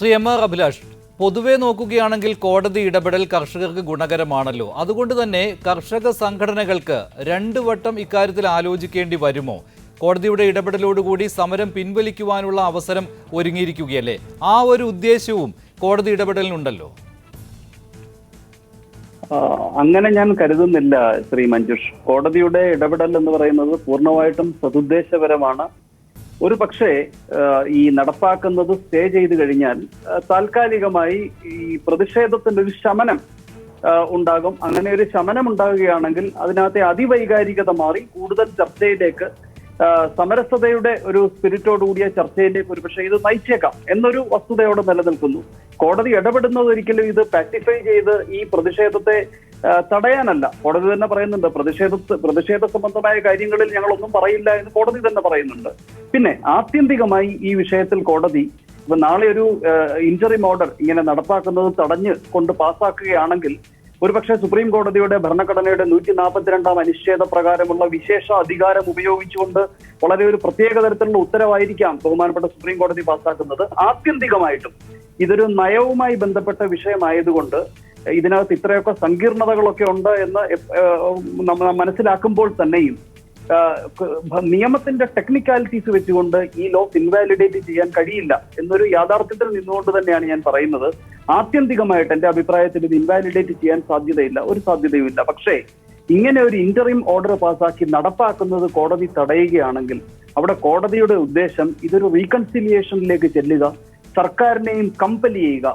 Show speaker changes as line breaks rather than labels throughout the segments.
Shri M R Abhilash പൊതുവെ നോക്കുകയാണെങ്കിൽ കോടതി ഇടപെടൽ കർഷകർക്ക് ഗുണകരമാണല്ലോ അതുകൊണ്ട് തന്നെ കർഷക സംഘടനകൾക്ക് രണ്ട് വട്ടം ഇക്കാര്യത്തിൽ ആലോചിക്കേണ്ടി വരുമോ കോടതിയുടെ ഇടപെടലോടുകൂടി സമരം പിൻവലിക്കുവാനുള്ള അവസരം ഒരുങ്ങിയിരിക്കുകയല്ലേ ആ ഒരു ഉദ്ദേശവും കോടതി ഇടപെടലിനുണ്ടല്ലോ
അങ്ങനെ ഞാൻ കരുതുന്നില്ല ശ്രീ മഞ്ജുഷ് കോടതിയുടെ ഇടപെടൽ എന്ന് പറയുന്നത് പൂർണ്ണമായിട്ടും സതുദ്ദേശപരമാണ് ഒരു പക്ഷേ ഈ നടപ്പാക്കുന്നത് സ്റ്റേ ചെയ്ത് കഴിഞ്ഞാൽ താൽക്കാലികമായി ഈ പ്രതിഷേധത്തിന്റെ ഒരു ശമനം ഉണ്ടാകും അങ്ങനെ ഒരു ശമനം ഉണ്ടാകുകയാണെങ്കിൽ അതിനകത്തെ അതിവൈകാരികത മാറി കൂടുതൽ ചർച്ചയിലേക്ക് സമരസതയുടെ ഒരു കൂടിയ ചർച്ചയിലേക്ക് ഒരുപക്ഷെ ഇത് നയിച്ചേക്കാം എന്നൊരു വസ്തുതയോടെ നിലനിൽക്കുന്നു കോടതി ഇടപെടുന്നത് ഒരിക്കലും ഇത് പാറ്റിഫൈ ചെയ്ത് ഈ പ്രതിഷേധത്തെ തടയാനല്ല കോടതി തന്നെ പറയുന്നുണ്ട് പ്രതിഷേധ പ്രതിഷേധ സംബന്ധമായ കാര്യങ്ങളിൽ ഞങ്ങളൊന്നും പറയില്ല എന്ന് കോടതി തന്നെ പറയുന്നുണ്ട് പിന്നെ ആത്യന്തികമായി ഈ വിഷയത്തിൽ കോടതി ഇപ്പൊ നാളെ ഒരു ഇഞ്ചറി മോഡൽ ഇങ്ങനെ നടപ്പാക്കുന്നത് തടഞ്ഞ് കൊണ്ട് പാസ്സാക്കുകയാണെങ്കിൽ ഒരുപക്ഷെ സുപ്രീം കോടതിയുടെ ഭരണഘടനയുടെ നൂറ്റി നാൽപ്പത്തിരണ്ടാം അനുച്ഛേദ പ്രകാരമുള്ള വിശേഷ അധികാരം ഉപയോഗിച്ചുകൊണ്ട് വളരെ ഒരു പ്രത്യേക തരത്തിലുള്ള ഉത്തരവായിരിക്കാം ബഹുമാനപ്പെട്ട സുപ്രീം കോടതി പാസ്സാക്കുന്നത് ആത്യന്തികമായിട്ടും ഇതൊരു നയവുമായി ബന്ധപ്പെട്ട വിഷയമായതുകൊണ്ട് ഇതിനകത്ത് ഇത്രയൊക്കെ സങ്കീർണതകളൊക്കെ ഉണ്ട് എന്ന് മനസ്സിലാക്കുമ്പോൾ തന്നെയും നിയമത്തിന്റെ ടെക്നിക്കാലിറ്റീസ് വെച്ചുകൊണ്ട് ഈ ലോ ഇൻവാലിഡേറ്റ് ചെയ്യാൻ കഴിയില്ല എന്നൊരു യാഥാർത്ഥ്യത്തിൽ നിന്നുകൊണ്ട് തന്നെയാണ് ഞാൻ പറയുന്നത് ആത്യന്തികമായിട്ട് എന്റെ അഭിപ്രായത്തിൽ ഇത് ഇൻവാലിഡേറ്റ് ചെയ്യാൻ സാധ്യതയില്ല ഒരു സാധ്യതയുമില്ല പക്ഷേ ഇങ്ങനെ ഒരു ഇന്ററിം ഓർഡർ പാസാക്കി നടപ്പാക്കുന്നത് കോടതി തടയുകയാണെങ്കിൽ അവിടെ കോടതിയുടെ ഉദ്ദേശം ഇതൊരു റീകൺസിലിയേഷനിലേക്ക് ചെല്ലുക സർക്കാരിനെയും കമ്പൽ ചെയ്യുക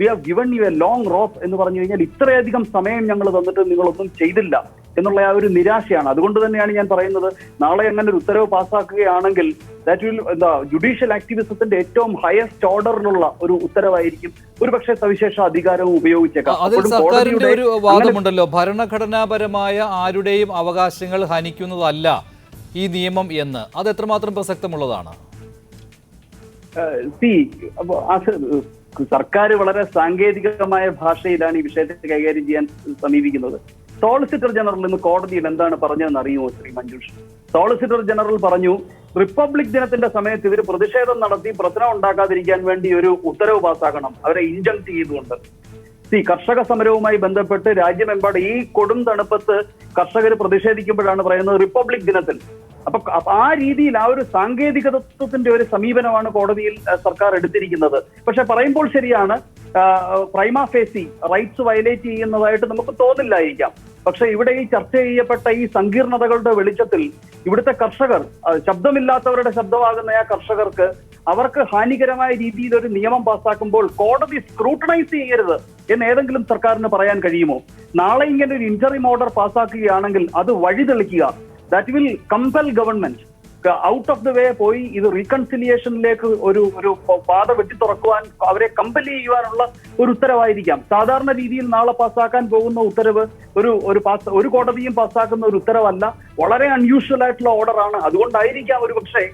we have given you a long rope എന്ന് പറഞ്ഞു കഴിഞ്ഞാൽ ഇത്രയധികം സമയം ഞങ്ങൾ തന്നിട്ട് നിങ്ങളൊന്നും ചെയ്തില്ല എന്നുള്ള ആ ഒരു നിരാശയാണ് അതുകൊണ്ട് തന്നെയാണ് ഞാൻ പറയുന്നത് നാളെ അങ്ങനെ ഒരു ഉത്തരവ് പാസ്സാക്കുകയാണെങ്കിൽ ദാറ്റ് വിൽ എന്താ ജുഡീഷ്യൽ ആക്ടിവിസത്തിന്റെ ഏറ്റവും ഹയസ്റ്റ് ഓർഡറിലുള്ള ഒരു ഉത്തരവായിരിക്കും ഒരു പക്ഷേ സവിശേഷ അധികാരവും ഉപയോഗിച്ചേക്കാം
സർക്കാരിന്റെ ഒരു ഭരണഘടനാപരമായ ആരുടെയും അവകാശങ്ങൾ ഹനിക്കുന്നതല്ല ഈ നിയമം എന്ന് അത് എത്രമാത്രം പ്രസക്തമുള്ളതാണ്
സർക്കാർ വളരെ സാങ്കേതികമായ ഭാഷയിലാണ് ഈ വിഷയത്തെ കൈകാര്യം ചെയ്യാൻ സമീപിക്കുന്നത് സോളിസിറ്റർ ജനറൽ ഇന്ന് കോടതിയിൽ എന്താണ് പറഞ്ഞതെന്ന് അറിയുമോ ശ്രീ മഞ്ജുഷ് സോളിസിറ്റർ ജനറൽ പറഞ്ഞു റിപ്പബ്ലിക് ദിനത്തിന്റെ സമയത്ത് ഇവർ പ്രതിഷേധം നടത്തി പ്രശ്നം ഉണ്ടാക്കാതിരിക്കാൻ വേണ്ടി ഒരു ഉത്തരവ് പാസ്സാക്കണം അവരെ ഇൻജക്ട് ചെയ്തുകൊണ്ട് സി കർഷക സമരവുമായി ബന്ധപ്പെട്ട് രാജ്യമെമ്പാടും ഈ കൊടും തണുപ്പത്ത് കർഷകർ പ്രതിഷേധിക്കുമ്പോഴാണ് പറയുന്നത് റിപ്പബ്ലിക് ദിനത്തിൽ അപ്പൊ ആ രീതിയിൽ ആ ഒരു സാങ്കേതികത്വത്തിന്റെ ഒരു സമീപനമാണ് കോടതിയിൽ സർക്കാർ എടുത്തിരിക്കുന്നത് പക്ഷെ പറയുമ്പോൾ ശരിയാണ് പ്രൈമാ ഫേസി റൈറ്റ്സ് വയലേറ്റ് ചെയ്യുന്നതായിട്ട് നമുക്ക് തോന്നില്ലായിരിക്കാം പക്ഷെ ഇവിടെ ഈ ചർച്ച ചെയ്യപ്പെട്ട ഈ സങ്കീർണതകളുടെ വെളിച്ചത്തിൽ ഇവിടുത്തെ കർഷകർ ശബ്ദമില്ലാത്തവരുടെ ശബ്ദമാകുന്ന ആ കർഷകർക്ക് അവർക്ക് ഹാനികരമായ രീതിയിൽ ഒരു നിയമം പാസ്സാക്കുമ്പോൾ കോടതി സ്ക്രൂട്ടണൈസ് ചെയ്യരുത് എന്ന് ഏതെങ്കിലും സർക്കാരിന് പറയാൻ കഴിയുമോ നാളെ ഇങ്ങനെ ഒരു ഇഞ്ചറിം ഓർഡർ പാസ്സാക്കുകയാണെങ്കിൽ അത് വഴിതെളിക്കുക that will compel government out of the way പോയി ഇത് റീകൺസിലിയേഷനിലേക്ക് ഒരു ഒരു പാത വെട്ടി തുറക്കുവാൻ അവരെ കമ്പനി ചെയ്യുവാനുള്ള ഒരു ഉത്തരവായിരിക്കാം സാധാരണ രീതിയിൽ നാളെ പാസ്സാക്കാൻ പോകുന്ന ഉത്തരവ് ഒരു ഒരു പാസ് ഒരു കോടതിയും പാസ്സാക്കുന്ന ഒരു ഉത്തരവല്ല വളരെ അൺയൂഷ്വൽ ആയിട്ടുള്ള ഓർഡറാണ് അതുകൊണ്ടായിരിക്കാം ഒരു പക്ഷേ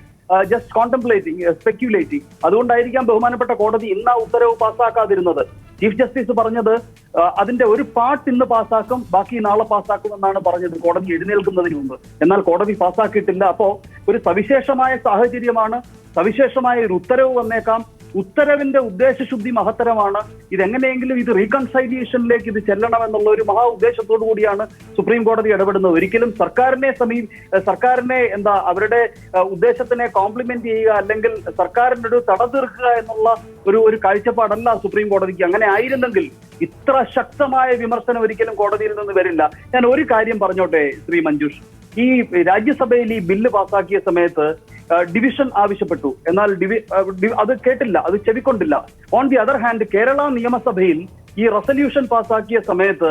ജസ്റ്റ് കോണ്ടംപ്ലേറ്റിംഗ് സ്പെക്യുലേറ്റിംഗ് അതുകൊണ്ടായിരിക്കാം ബഹുമാനപ്പെട്ട കോടതി ഇന്ന് ആ ഉത്തരവ് പാസ്സാക്കാതിരുന്നത് ചീഫ് ജസ്റ്റിസ് പറഞ്ഞത് അതിന്റെ ഒരു പാർട്ട് ഇന്ന് പാസ്സാക്കും ബാക്കി നാളെ പാസ്സാക്കും എന്നാണ് പറഞ്ഞത് കോടതി എഴുന്നേൽക്കുന്നതിന് മുമ്പ് എന്നാൽ കോടതി പാസ്സാക്കിയിട്ടില്ല അപ്പോ ഒരു സവിശേഷമായ സാഹചര്യമാണ് സവിശേഷമായ ഒരു ഉത്തരവ് വന്നേക്കാം ഉത്തരവിന്റെ ഉദ്ദേശശുദ്ധി മഹത്തരമാണ് ഇതെങ്ങനെയെങ്കിലും ഇത് റീകൺസൈലിയേഷനിലേക്ക് ഇത് ചെല്ലണം എന്നുള്ള ഒരു മഹാ ഉദ്ദേശത്തോടു കൂടിയാണ് സുപ്രീം കോടതി ഇടപെടുന്നത് ഒരിക്കലും സർക്കാരിനെ സമീ സർക്കാരിനെ എന്താ അവരുടെ ഉദ്ദേശത്തിനെ കോംപ്ലിമെന്റ് ചെയ്യുക അല്ലെങ്കിൽ സർക്കാരിന്റെ ഒരു തട തീർക്കുക എന്നുള്ള ഒരു ഒരു കാഴ്ചപ്പാടല്ല സുപ്രീം കോടതിക്ക് അങ്ങനെ ആയിരുന്നെങ്കിൽ ഇത്ര ശക്തമായ വിമർശനം ഒരിക്കലും കോടതിയിൽ നിന്ന് വരില്ല ഞാൻ ഒരു കാര്യം പറഞ്ഞോട്ടെ ശ്രീ മഞ്ജുഷ് ഈ രാജ്യസഭയിൽ ഈ ബില്ല് പാസാക്കിയ സമയത്ത് ഡിവിഷൻ ആവശ്യപ്പെട്ടു എന്നാൽ ഡിവി അത് കേട്ടില്ല അത് ചെവിക്കൊണ്ടില്ല on the other hand Kerala നിയമസഭയിൽ ഈ റെസല്യൂഷൻ പാസാക്കിയ സമയത്ത്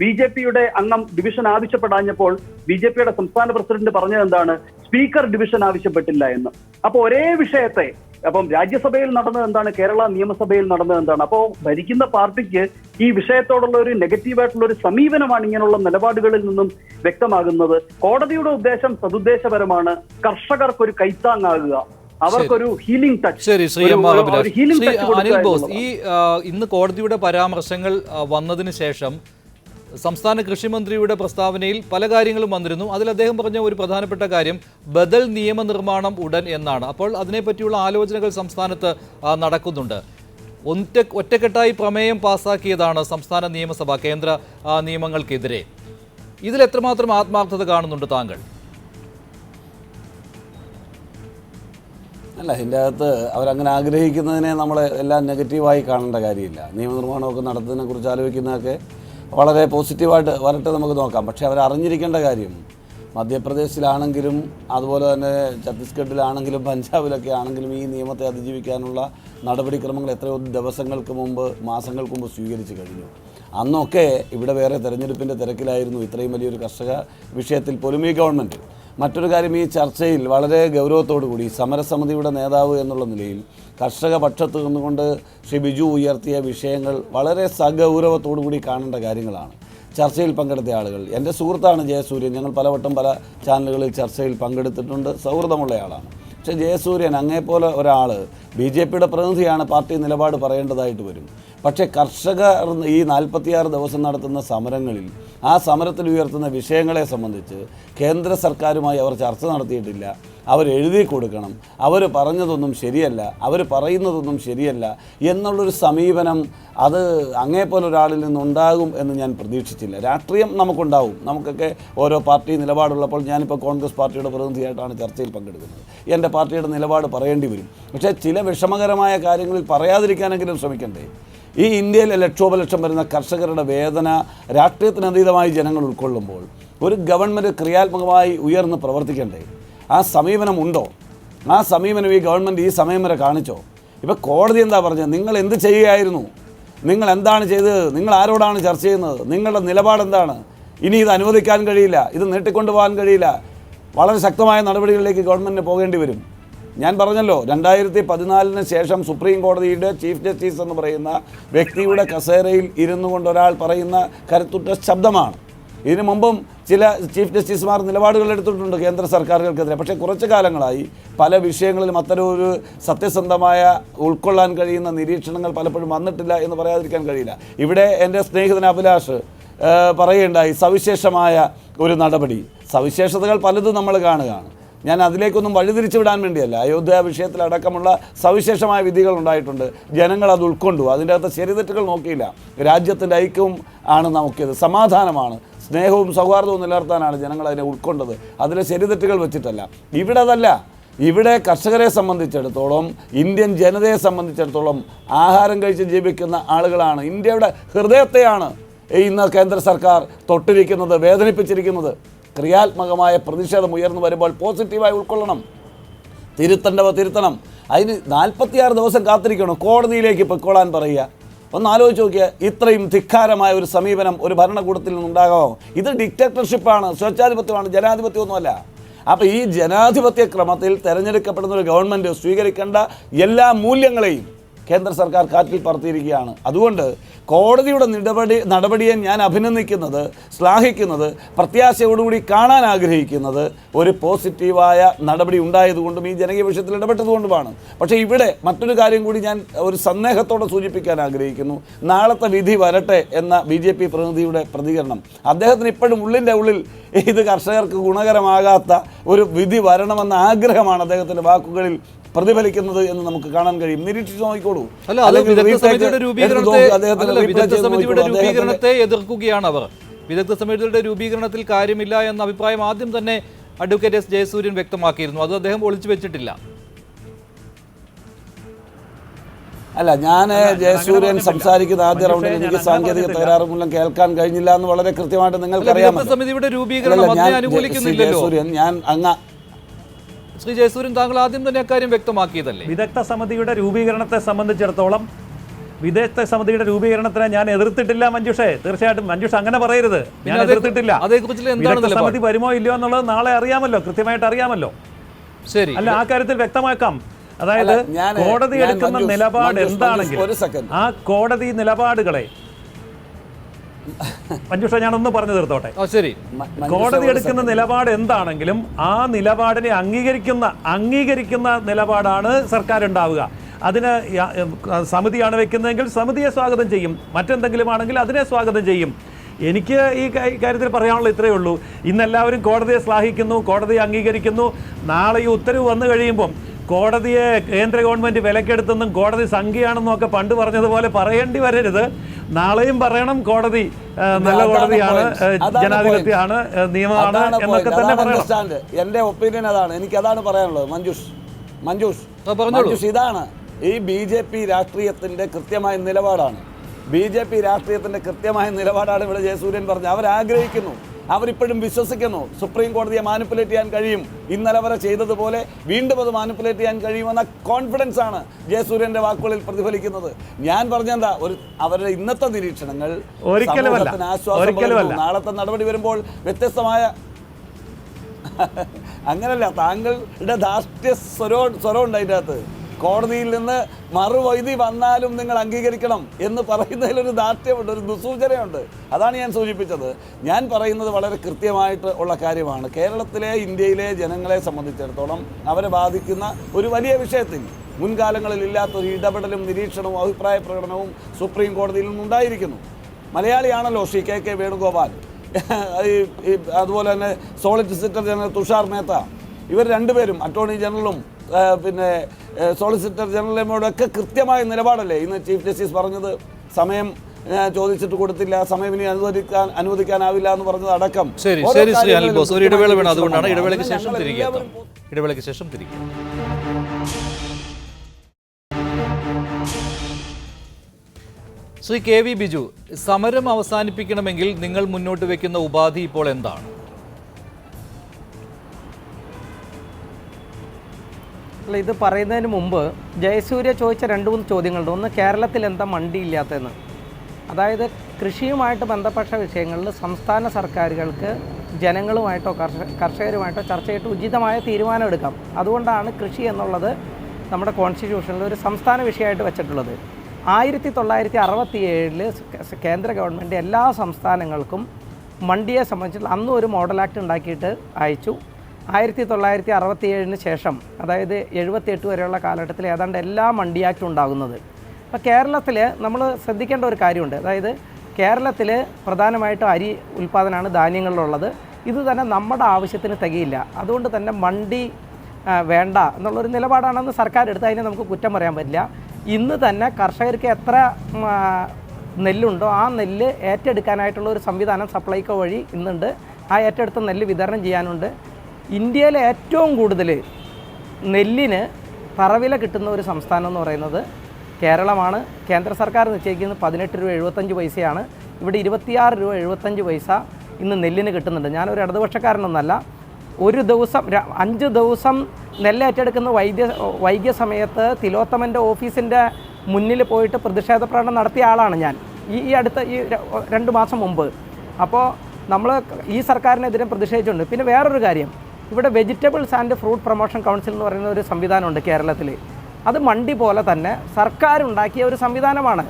ബി ജെ പിയുടെ അംഗം ഡിവിഷൻ ആവശ്യപ്പെടാഞ്ഞപ്പോൾ ബി ജെ പിയുടെ സംസ്ഥാന പ്രസിഡന്റ് പറഞ്ഞത് എന്താണ് സ്പീക്കർ ഡിവിഷൻ ആവശ്യപ്പെട്ടില്ല എന്ന് അപ്പോൾ ഒരേ വിഷയത്തെ അപ്പം രാജ്യസഭയിൽ നടന്നത് എന്താണ് കേരള നിയമസഭയിൽ നടന്നത് എന്താണ് അപ്പോൾ ഭരിക്കുന്ന പാർട്ടിക്ക് ഈ വിഷയത്തോടുള്ള ഒരു നെഗറ്റീവായിട്ടുള്ള ഒരു സമീപനമാണ് ഇങ്ങനെയുള്ള നിലപാടുകളിൽ നിന്നും വ്യക്തമാകുന്നത് കോടതിയുടെ ഉദ്ദേശം സതുദ്ദേശപരമാണ് കർഷകർക്കൊരു കൈത്താങ്ങാകുക അവർക്കൊരു ഹീലിംഗ് ടച്ച്
ശരി ശ്രീ അനിൽ ബോസ് ഈ ഇന്ന് കോടതിയുടെ പരാമർശങ്ങൾ വന്നതിന് ശേഷം സംസ്ഥാന കൃഷിമന്ത്രിയുടെ പ്രസ്താവനയിൽ പല കാര്യങ്ങളും വന്നിരുന്നു അതിൽ അദ്ദേഹം പറഞ്ഞ ഒരു പ്രധാനപ്പെട്ട കാര്യം ബദൽ നിയമനിർമ്മാണം ഉടൻ എന്നാണ് അപ്പോൾ അതിനെപ്പറ്റിയുള്ള ആലോചനകൾ സംസ്ഥാനത്ത് നടക്കുന്നുണ്ട് ഒറ്റ ഒറ്റക്കെട്ടായി പ്രമേയം പാസാക്കിയതാണ് സംസ്ഥാന നിയമസഭ കേന്ദ്ര നിയമങ്ങൾക്കെതിരെ ഇതിൽ എത്രമാത്രം ആത്മാർത്ഥത കാണുന്നുണ്ട് താങ്കൾ
അല്ല ഇതിൻ്റെ അകത്ത് അവരങ്ങനെ ആഗ്രഹിക്കുന്നതിനെ നമ്മൾ എല്ലാം നെഗറ്റീവായി കാണേണ്ട കാര്യമില്ല നിയമനിർമ്മാണമൊക്കെ നടത്തുന്നതിനെ കുറിച്ച് ആലോചിക്കുന്നതൊക്കെ വളരെ പോസിറ്റീവായിട്ട് വരട്ടെ നമുക്ക് നോക്കാം പക്ഷേ അവർ അറിഞ്ഞിരിക്കേണ്ട കാര്യം മധ്യപ്രദേശിലാണെങ്കിലും അതുപോലെ തന്നെ ഛത്തീസ്ഗഡിലാണെങ്കിലും പഞ്ചാബിലൊക്കെ ആണെങ്കിലും ഈ നിയമത്തെ അതിജീവിക്കാനുള്ള നടപടിക്രമങ്ങൾ എത്രയോ ദിവസങ്ങൾക്ക് മുമ്പ് മാസങ്ങൾക്ക് മുമ്പ് സ്വീകരിച്ചു കഴിഞ്ഞു അന്നൊക്കെ ഇവിടെ വേറെ തെരഞ്ഞെടുപ്പിൻ്റെ തിരക്കിലായിരുന്നു ഇത്രയും വലിയൊരു കർഷക വിഷയത്തിൽ പോലും ഈ ഗവൺമെൻറ് മറ്റൊരു കാര്യം ഈ ചർച്ചയിൽ വളരെ കൂടി സമരസമിതിയുടെ നേതാവ് എന്നുള്ള നിലയിൽ കർഷക പക്ഷത്ത് നിന്നുകൊണ്ട് ശ്രീ ബിജു ഉയർത്തിയ വിഷയങ്ങൾ വളരെ കൂടി കാണേണ്ട കാര്യങ്ങളാണ് ചർച്ചയിൽ പങ്കെടുത്ത ആളുകൾ എൻ്റെ സുഹൃത്താണ് ജയസൂര്യൻ ഞങ്ങൾ പലവട്ടം പല ചാനലുകളിൽ ചർച്ചയിൽ പങ്കെടുത്തിട്ടുണ്ട് സൗഹൃദമുള്ള ആളാണ് പക്ഷേ ജയസൂര്യൻ അങ്ങേപ്പോലെ ഒരാൾ ബി ജെ പിയുടെ പ്രതിനിധിയാണ് പാർട്ടി നിലപാട് പറയേണ്ടതായിട്ട് വരും പക്ഷേ കർഷകർ ഈ നാൽപ്പത്തിയാറ് ദിവസം നടത്തുന്ന സമരങ്ങളിൽ ആ സമരത്തിൽ ഉയർത്തുന്ന വിഷയങ്ങളെ സംബന്ധിച്ച് കേന്ദ്ര സർക്കാരുമായി അവർ ചർച്ച നടത്തിയിട്ടില്ല അവരെഴുതി കൊടുക്കണം അവർ പറഞ്ഞതൊന്നും ശരിയല്ല അവർ പറയുന്നതൊന്നും ശരിയല്ല എന്നുള്ളൊരു സമീപനം അത് അങ്ങേപ്പോലെ ഒരാളിൽ നിന്നുണ്ടാകും എന്ന് ഞാൻ പ്രതീക്ഷിച്ചില്ല രാഷ്ട്രീയം നമുക്കുണ്ടാവും നമുക്കൊക്കെ ഓരോ പാർട്ടി നിലപാടുള്ളപ്പോൾ ഞാനിപ്പോൾ കോൺഗ്രസ് പാർട്ടിയുടെ പ്രതിനിധിയായിട്ടാണ് ചർച്ചയിൽ പങ്കെടുക്കുന്നത് എൻ്റെ പാർട്ടിയുടെ നിലപാട് പറയേണ്ടി വരും പക്ഷേ ചില വിഷമകരമായ കാര്യങ്ങളിൽ പറയാതിരിക്കാനെങ്കിലും ശ്രമിക്കണ്ടേ ഈ ഇന്ത്യയിലെ ലക്ഷോപലക്ഷം വരുന്ന കർഷകരുടെ വേദന രാഷ്ട്രീയത്തിനതീതമായി ജനങ്ങൾ ഉൾക്കൊള്ളുമ്പോൾ ഒരു ഗവൺമെൻറ് ക്രിയാത്മകമായി ഉയർന്ന് പ്രവർത്തിക്കണ്ടേ ആ സമീപനം ഉണ്ടോ ആ സമീപനം ഈ ഗവൺമെൻറ് ഈ സമയം വരെ കാണിച്ചോ ഇപ്പോൾ കോടതി എന്താ പറഞ്ഞത് നിങ്ങൾ എന്ത് ചെയ്യുകയായിരുന്നു നിങ്ങൾ എന്താണ് ചെയ്തത് നിങ്ങൾ ആരോടാണ് ചർച്ച ചെയ്യുന്നത് നിങ്ങളുടെ നിലപാട് എന്താണ് ഇനി ഇത് അനുവദിക്കാൻ കഴിയില്ല ഇത് നീട്ടിക്കൊണ്ടു പോകാൻ കഴിയില്ല വളരെ ശക്തമായ നടപടികളിലേക്ക് ഗവൺമെൻറ് പോകേണ്ടി വരും ഞാൻ പറഞ്ഞല്ലോ രണ്ടായിരത്തി പതിനാലിന് ശേഷം സുപ്രീം കോടതിയുടെ ചീഫ് ജസ്റ്റിസ് എന്ന് പറയുന്ന വ്യക്തിയുടെ കസേരയിൽ ഇരുന്നു കൊണ്ട് ഒരാൾ പറയുന്ന കരുത്തുറ്റ ശബ്ദമാണ് ഇതിനു മുമ്പും ചില ചീഫ് ജസ്റ്റിസുമാർ നിലപാടുകൾ എടുത്തിട്ടുണ്ട് കേന്ദ്ര സർക്കാരുകൾക്കെതിരെ പക്ഷേ കുറച്ച് കാലങ്ങളായി പല വിഷയങ്ങളിലും അത്തരം ഒരു സത്യസന്ധമായ ഉൾക്കൊള്ളാൻ കഴിയുന്ന നിരീക്ഷണങ്ങൾ പലപ്പോഴും വന്നിട്ടില്ല എന്ന് പറയാതിരിക്കാൻ കഴിയില്ല ഇവിടെ എൻ്റെ സ്നേഹിതൻ അഭിലാഷ് പറയുകയുണ്ടായി സവിശേഷമായ ഒരു നടപടി സവിശേഷതകൾ പലതും നമ്മൾ കാണുകയാണ് ഞാൻ അതിലേക്കൊന്നും വഴിതിരിച്ചു വിടാൻ വേണ്ടിയല്ല അയോധ്യ വിഷയത്തിലടക്കമുള്ള സവിശേഷമായ വിധികൾ ഉണ്ടായിട്ടുണ്ട് ജനങ്ങൾ അത് ഉൾക്കൊണ്ടു അതിൻ്റെ അകത്ത് ശരിതെറ്റുകൾ നോക്കിയില്ല രാജ്യത്തിൻ്റെ ഐക്യവും ആണ് നോക്കിയത് സമാധാനമാണ് സ്നേഹവും സൗഹാർദ്ദവും നിലനിർത്താനാണ് ജനങ്ങൾ അതിനെ ഉൾക്കൊണ്ടത് അതിലെ ശരിതെറ്റുകൾ വെച്ചിട്ടല്ല ഇവിടെ അതല്ല ഇവിടെ കർഷകരെ സംബന്ധിച്ചിടത്തോളം ഇന്ത്യൻ ജനതയെ സംബന്ധിച്ചിടത്തോളം ആഹാരം കഴിച്ച് ജീവിക്കുന്ന ആളുകളാണ് ഇന്ത്യയുടെ ഹൃദയത്തെയാണ് ഇന്ന് കേന്ദ്ര സർക്കാർ തൊട്ടിരിക്കുന്നത് വേദനിപ്പിച്ചിരിക്കുന്നത് ക്രിയാത്മകമായ പ്രതിഷേധം ഉയർന്നു വരുമ്പോൾ പോസിറ്റീവായി ഉൾക്കൊള്ളണം തിരുത്തേണ്ടവ തിരുത്തണം അതിന് നാൽപ്പത്തിയാറ് ദിവസം കാത്തിരിക്കണം കോടതിയിലേക്ക് പൊയ്ക്കോളാൻ പറയുക ഒന്ന് ആലോചിച്ച് നോക്കിയാൽ ഇത്രയും ധിക്കാരമായ ഒരു സമീപനം ഒരു ഭരണകൂടത്തിൽ നിന്നുണ്ടാകാമോ ഇത് ഡിക്റ്റേറ്റർഷിപ്പാണ് സ്വേച്ഛാധിപത്യമാണ് ജനാധിപത്യമൊന്നുമല്ല അപ്പോൾ ഈ ജനാധിപത്യ ക്രമത്തിൽ തെരഞ്ഞെടുക്കപ്പെടുന്ന ഒരു ഗവൺമെൻറ് സ്വീകരിക്കേണ്ട എല്ലാ മൂല്യങ്ങളെയും കേന്ദ്ര സർക്കാർ കാറ്റിൽ പറത്തിയിരിക്കുകയാണ് അതുകൊണ്ട് കോടതിയുടെ നടപടി നടപടിയെ ഞാൻ അഭിനന്ദിക്കുന്നത് ശ്ലാഘിക്കുന്നത് പ്രത്യാശയോടുകൂടി കാണാൻ ആഗ്രഹിക്കുന്നത് ഒരു പോസിറ്റീവായ നടപടി ഉണ്ടായതുകൊണ്ടും ഈ ജനകീയ വിഷയത്തിൽ ഇടപെട്ടതുകൊണ്ടുമാണ് പക്ഷേ ഇവിടെ മറ്റൊരു കാര്യം കൂടി ഞാൻ ഒരു സന്ദേഹത്തോടെ സൂചിപ്പിക്കാൻ ആഗ്രഹിക്കുന്നു നാളത്തെ വിധി വരട്ടെ എന്ന ബി ജെ പി പ്രതിനിധിയുടെ പ്രതികരണം അദ്ദേഹത്തിന് ഇപ്പോഴും ഉള്ളിൻ്റെ ഉള്ളിൽ ഇത് കർഷകർക്ക് ഗുണകരമാകാത്ത ഒരു വിധി വരണമെന്ന ആഗ്രഹമാണ് അദ്ദേഹത്തിൻ്റെ വാക്കുകളിൽ പ്രതിഫലിക്കുന്നത് എന്ന് നമുക്ക് കാണാൻ കഴിയും നിരീക്ഷിച്ച് നോക്കിക്കോളൂ
രൂപീകരണത്തെ എതിർക്കുകയാണ് അവർ വിദഗ്ധ സമിതിയുടെ രൂപീകരണത്തിൽ കാര്യമില്ല എന്ന അഭിപ്രായം ആദ്യം തന്നെ അഡ്വക്കേറ്റ് എസ് ജയസൂര്യൻ വ്യക്തമാക്കിയിരുന്നു അത് അദ്ദേഹം ഒളിച്ചു വെച്ചിട്ടില്ല
അല്ല ഞാൻ ജയസൂര്യൻ സംസാരിക്കുന്ന ആദ്യ റൗണ്ടിൽ എനിക്ക് സാങ്കേതിക തകരാറ് മൂലം കേൾക്കാൻ കഴിഞ്ഞില്ല എന്ന് വളരെ കൃത്യമായിട്ട് നിങ്ങൾക്കറിയാം
സമിതിയുടെ രൂപീകരണം
ജയസൂര്യൻ ഞാൻ അങ്ങ്
ശ്രീ ജയസൂര്യൻ താങ്കൾ ആദ്യം തന്നെ അക്കാര്യം വ്യക്തമാക്കിയതല്ലേ
വിദഗ്ധ സമിതിയുടെ രൂപീകരണത്തെ സംബന്ധിച്ചിടത്തോളം വിദേശ സമിതിയുടെ രൂപീകരണത്തിന് ഞാൻ എതിർത്തിട്ടില്ല മഞ്ജുഷേ തീർച്ചയായിട്ടും മഞ്ജുഷ അങ്ങനെ പറയരുത് ഞാൻ എതിർത്തിട്ടില്ല സമിതി വരുമോ ഇല്ലയോ എന്നുള്ളത് നാളെ അറിയാമല്ലോ കൃത്യമായിട്ട് അറിയാമല്ലോ ശരി അല്ല ആ കാര്യത്തിൽ വ്യക്തമാക്കാം അതായത് കോടതി എടുക്കുന്ന നിലപാട്
എന്താണെങ്കിൽ
ആ കോടതി നിലപാടുകളെ മഞ്ജുഷ ഞാനൊന്ന് പറഞ്ഞു തീർത്തോട്ടെ ശരി കോടതി എടുക്കുന്ന നിലപാട് എന്താണെങ്കിലും ആ നിലപാടിനെ അംഗീകരിക്കുന്ന അംഗീകരിക്കുന്ന നിലപാടാണ് സർക്കാർ ഉണ്ടാവുക അതിന് സമിതിയാണ് വെക്കുന്നതെങ്കിൽ സമിതിയെ സ്വാഗതം ചെയ്യും മറ്റെന്തെങ്കിലും ആണെങ്കിൽ അതിനെ സ്വാഗതം ചെയ്യും എനിക്ക് ഈ കാര്യത്തിൽ പറയാനുള്ള ഇത്രയേ ഉള്ളൂ ഇന്നെല്ലാവരും കോടതിയെ ശ്ലാഹിക്കുന്നു കോടതിയെ അംഗീകരിക്കുന്നു നാളെ ഈ ഉത്തരവ് വന്നു കഴിയുമ്പം കോടതിയെ കേന്ദ്ര ഗവൺമെൻറ് വിലക്കെടുത്തെന്നും കോടതി സംഖ്യയാണെന്നും ഒക്കെ പണ്ട് പറഞ്ഞതുപോലെ പറയേണ്ടി വരരുത് നാളെയും പറയണം കോടതി നല്ല കോടതിയാണ് ജനാധിപത്യമാണ് നിയമമാണ് എന്നൊക്കെ തന്നെ
പറയണം എൻ്റെ ഒപ്പീനിയൻ അതാണ് എനിക്ക് അതാണ് പറയാനുള്ളത് മഞ്ജുഷ് മഞ്ജുഷ് മഞ്ജുഷ് ഇതാണ് ഈ ബി ജെ പി രാഷ്ട്രീയത്തിൻ്റെ കൃത്യമായ നിലപാടാണ് ബി ജെ പി രാഷ്ട്രീയത്തിൻ്റെ കൃത്യമായ നിലപാടാണ് ഇവിടെ ജയസൂര്യൻ പറഞ്ഞത് അവരാഗ്രഹിക്കുന്നു അവരിപ്പോഴും വിശ്വസിക്കുന്നു സുപ്രീം കോടതിയെ മാനിപ്പുലേറ്റ് ചെയ്യാൻ കഴിയും ഇന്നലെ വരെ ചെയ്തതുപോലെ വീണ്ടും അത് മാനിപ്പുലേറ്റ് ചെയ്യാൻ കഴിയുമെന്ന കോൺഫിഡൻസ് ആണ് ജയസൂര്യന്റെ വാക്കുകളിൽ പ്രതിഫലിക്കുന്നത് ഞാൻ പറഞ്ഞെന്താ ഒരു അവരുടെ ഇന്നത്തെ നിരീക്ഷണങ്ങൾ ആശ്വാസം നാളത്തെ നടപടി വരുമ്പോൾ വ്യത്യസ്തമായ അങ്ങനല്ല താങ്കളുടെ ധാർഷ്ട്യ സ്വരോ സ്വരം ഉണ്ട് അതിൻ്റെ അകത്ത് കോടതിയിൽ നിന്ന് മറുവൈതി വന്നാലും നിങ്ങൾ അംഗീകരിക്കണം എന്ന് പറയുന്നതിലൊരു ദാർഢ്യമുണ്ട് ഒരു ദുസൂചനയുണ്ട് അതാണ് ഞാൻ സൂചിപ്പിച്ചത് ഞാൻ പറയുന്നത് വളരെ കൃത്യമായിട്ട് ഉള്ള കാര്യമാണ് കേരളത്തിലെ ഇന്ത്യയിലെ ജനങ്ങളെ സംബന്ധിച്ചിടത്തോളം അവരെ ബാധിക്കുന്ന ഒരു വലിയ വിഷയത്തിൽ മുൻകാലങ്ങളിൽ ഇല്ലാത്ത ഒരു ഇടപെടലും നിരീക്ഷണവും അഭിപ്രായ പ്രകടനവും സുപ്രീം കോടതിയിൽ നിന്നുണ്ടായിരിക്കുന്നു മലയാളിയാണല്ലോ ശ്രീ കെ കെ വേണുഗോപാൽ അതുപോലെ തന്നെ സോളിസിറ്റർ ജനറൽ തുഷാർ മേത്ത ഇവർ രണ്ടുപേരും അറ്റോർണി ജനറലും പിന്നെ സോളിസിറ്റർ ജനറലിനോടൊക്കെ കൃത്യമായ നിലപാടല്ലേ ഇന്ന് ചീഫ് ജസ്റ്റിസ് പറഞ്ഞത് സമയം ചോദിച്ചിട്ട് കൊടുത്തില്ല സമയം ഇനി അനുവദിക്കാൻ അനുവദിക്കാനാവില്ല എന്ന് പറഞ്ഞത് അടക്കം
ശരി ശരി ശ്രീ അനിൽ ബോസ് ഒരു ഇടവേള വേണം അതുകൊണ്ടാണ് ഇടവേളയ്ക്ക് ശേഷം തിരികെ ഇടവേളയ്ക്ക് ശേഷം തിരികെ ശ്രീ കെ വി ബിജു സമരം അവസാനിപ്പിക്കണമെങ്കിൽ നിങ്ങൾ മുന്നോട്ട് വെക്കുന്ന ഉപാധി ഇപ്പോൾ എന്താണ്
അല്ല ഇത് പറയുന്നതിന് മുമ്പ് ജയസൂര്യ ചോദിച്ച രണ്ട് മൂന്ന് ചോദ്യങ്ങളുണ്ട് ഒന്ന് കേരളത്തിൽ എന്താ മണ്ടിയില്ലാത്തതെന്ന് അതായത് കൃഷിയുമായിട്ട് ബന്ധപ്പെട്ട വിഷയങ്ങളിൽ സംസ്ഥാന സർക്കാരുകൾക്ക് ജനങ്ങളുമായിട്ടോ കർഷകരുമായിട്ടോ ചർച്ച ചെയ്തിട്ട് ഉചിതമായ തീരുമാനം എടുക്കാം അതുകൊണ്ടാണ് കൃഷി എന്നുള്ളത് നമ്മുടെ കോൺസ്റ്റിറ്റ്യൂഷനിൽ ഒരു സംസ്ഥാന വിഷയമായിട്ട് വെച്ചിട്ടുള്ളത് ആയിരത്തി തൊള്ളായിരത്തി അറുപത്തി ഏഴിൽ കേന്ദ്ര ഗവൺമെൻറ് എല്ലാ സംസ്ഥാനങ്ങൾക്കും മണ്ടിയെ സംബന്ധിച്ചിട്ട് അന്നും ഒരു മോഡൽ ആക്ട് ഉണ്ടാക്കിയിട്ട് അയച്ചു ആയിരത്തി തൊള്ളായിരത്തി അറുപത്തി ഏഴിന് ശേഷം അതായത് എഴുപത്തിയെട്ട് വരെയുള്ള കാലഘട്ടത്തിൽ ഏതാണ്ട് എല്ലാ മണ്ടി ആക്ട് ഉണ്ടാകുന്നത് അപ്പോൾ കേരളത്തിൽ നമ്മൾ ശ്രദ്ധിക്കേണ്ട ഒരു കാര്യമുണ്ട് അതായത് കേരളത്തിൽ പ്രധാനമായിട്ടും അരി ഉൽപ്പാദനമാണ് ധാന്യങ്ങളിലുള്ളത് ഇത് തന്നെ നമ്മുടെ ആവശ്യത്തിന് തികയില്ല അതുകൊണ്ട് തന്നെ മണ്ടി വേണ്ട എന്നുള്ളൊരു നിലപാടാണെന്ന് സർക്കാർ എടുത്ത് അതിനെ നമുക്ക് കുറ്റം പറയാൻ പറ്റില്ല ഇന്ന് തന്നെ കർഷകർക്ക് എത്ര നെല്ലുണ്ടോ ആ നെല്ല് ഏറ്റെടുക്കാനായിട്ടുള്ള ഒരു സംവിധാനം സപ്ലൈകോ വഴി ഇന്നുണ്ട് ആ ഏറ്റെടുത്ത നെല്ല് വിതരണം ചെയ്യാനുണ്ട് ഇന്ത്യയിലെ ഏറ്റവും കൂടുതൽ നെല്ലിന് പറവില കിട്ടുന്ന ഒരു സംസ്ഥാനം എന്ന് പറയുന്നത് കേരളമാണ് കേന്ദ്ര സർക്കാർ നിശ്ചയിക്കുന്നത് പതിനെട്ട് രൂപ എഴുപത്തഞ്ച് പൈസയാണ് ഇവിടെ ഇരുപത്തിയാറ് രൂപ എഴുപത്തഞ്ച് പൈസ ഇന്ന് നെല്ലിന് കിട്ടുന്നുണ്ട് ഞാനൊരു ഇടതുപക്ഷക്കാരനൊന്നല്ല ഒരു ദിവസം അഞ്ച് ദിവസം നെല്ലേറ്റെടുക്കുന്ന വൈദ്യ വൈദ്യ സമയത്ത് തിലോത്തമൻ്റെ ഓഫീസിൻ്റെ മുന്നിൽ പോയിട്ട് പ്രതിഷേധ പ്രകടനം നടത്തിയ ആളാണ് ഞാൻ ഈ ഈ അടുത്ത ഈ രണ്ട് മാസം മുമ്പ് അപ്പോൾ നമ്മൾ ഈ സർക്കാരിനെതിരെ പ്രതിഷേധിച്ചിട്ടുണ്ട് പിന്നെ വേറൊരു കാര്യം ഇവിടെ vegetables and fruit promotion council എന്ന് പറയുന്ന ഒരു സംവിധാനമുണ്ട് കേരളത്തിൽ അത് മണ്ടി പോലെ തന്നെ സർക്കാർ ഉണ്ടാക്കിയ ഒരു സംവിധാനമാണ്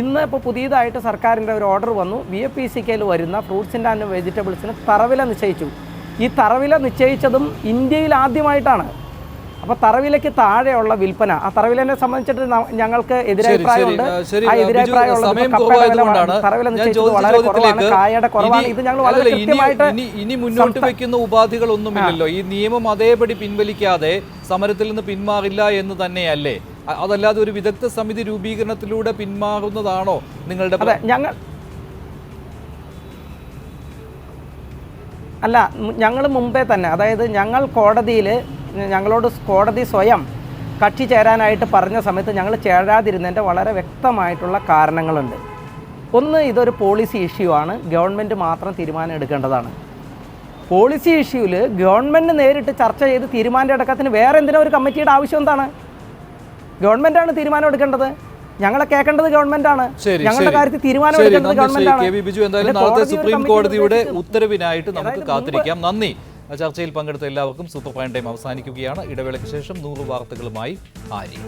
ഇന്ന് ഇപ്പോൾ പുതിയതായിട്ട് സർക്കാരിൻ്റെ ഒരു ഓർഡർ വന്നു വി എ പി സി കെയിൽ വരുന്ന ഫ്രൂട്ട്സിൻ്റെ ആൻഡ് വെജിറ്റബിൾസിന് തറവില നിശ്ചയിച്ചു ഈ തറവില നിശ്ചയിച്ചതും ഇന്ത്യയിൽ ആദ്യമായിട്ടാണ് അപ്പൊ തറവിലേക്ക് താഴെയുള്ള വിൽപ്പന ആ തറവിലെ സംബന്ധിച്ചിട്ട് ഞങ്ങൾക്ക് എതിരഭിപ്രായമുണ്ട്
ഇനി മുന്നോട്ട് വെക്കുന്ന ഉപാധികളൊന്നുമില്ലല്ലോ ഈ നിയമം അതേപടി പിൻവലിക്കാതെ സമരത്തിൽ നിന്ന് പിന്മാറില്ല എന്ന് തന്നെയല്ലേ അതല്ലാതെ ഒരു വിദഗ്ധ സമിതി രൂപീകരണത്തിലൂടെ പിന്മാറുന്നതാണോ നിങ്ങളുടെ
ഞങ്ങൾ അല്ല ഞങ്ങൾ മുമ്പേ തന്നെ അതായത് ഞങ്ങൾ കോടതിയിൽ ഞങ്ങളോട് കോടതി സ്വയം കക്ഷി ചേരാനായിട്ട് പറഞ്ഞ സമയത്ത് ഞങ്ങൾ ചേരാതിരുന്നതിൻ്റെ വളരെ വ്യക്തമായിട്ടുള്ള കാരണങ്ങളുണ്ട് ഒന്ന് ഇതൊരു പോളിസി ഇഷ്യൂ ആണ് ഗവൺമെൻറ് മാത്രം തീരുമാനം എടുക്കേണ്ടതാണ് പോളിസി ഇഷ്യൂവിൽ ഗവൺമെൻറ് നേരിട്ട് ചർച്ച ചെയ്ത് തീരുമാനം എടുക്കാത്തതിന് വേറെ എന്തിനാ ഒരു കമ്മിറ്റിയുടെ ആവശ്യം എന്താണ് ഗവൺമെൻറ്റാണ് തീരുമാനം എടുക്കേണ്ടത് ഞങ്ങളെ കേൾക്കേണ്ടത് ആണ്
ഞങ്ങളുടെ കാര്യത്തിൽ തീരുമാനം എടുക്കേണ്ടത് ഗവൺമെന്റാണ് സുപ്രീം കോടതിയുടെ ഉത്തരവിനായിട്ട് നമുക്ക് കാത്തിരിക്കാം നന്ദി ചർച്ചയിൽ പങ്കെടുത്ത എല്ലാവർക്കും സൂപ്പർ ഫൈൻ ടൈം അവസാനിക്കുകയാണ് ഇടവേളയ്ക്ക് ശേഷം നൂറ് വാർത്തകളുമായി ആര്യ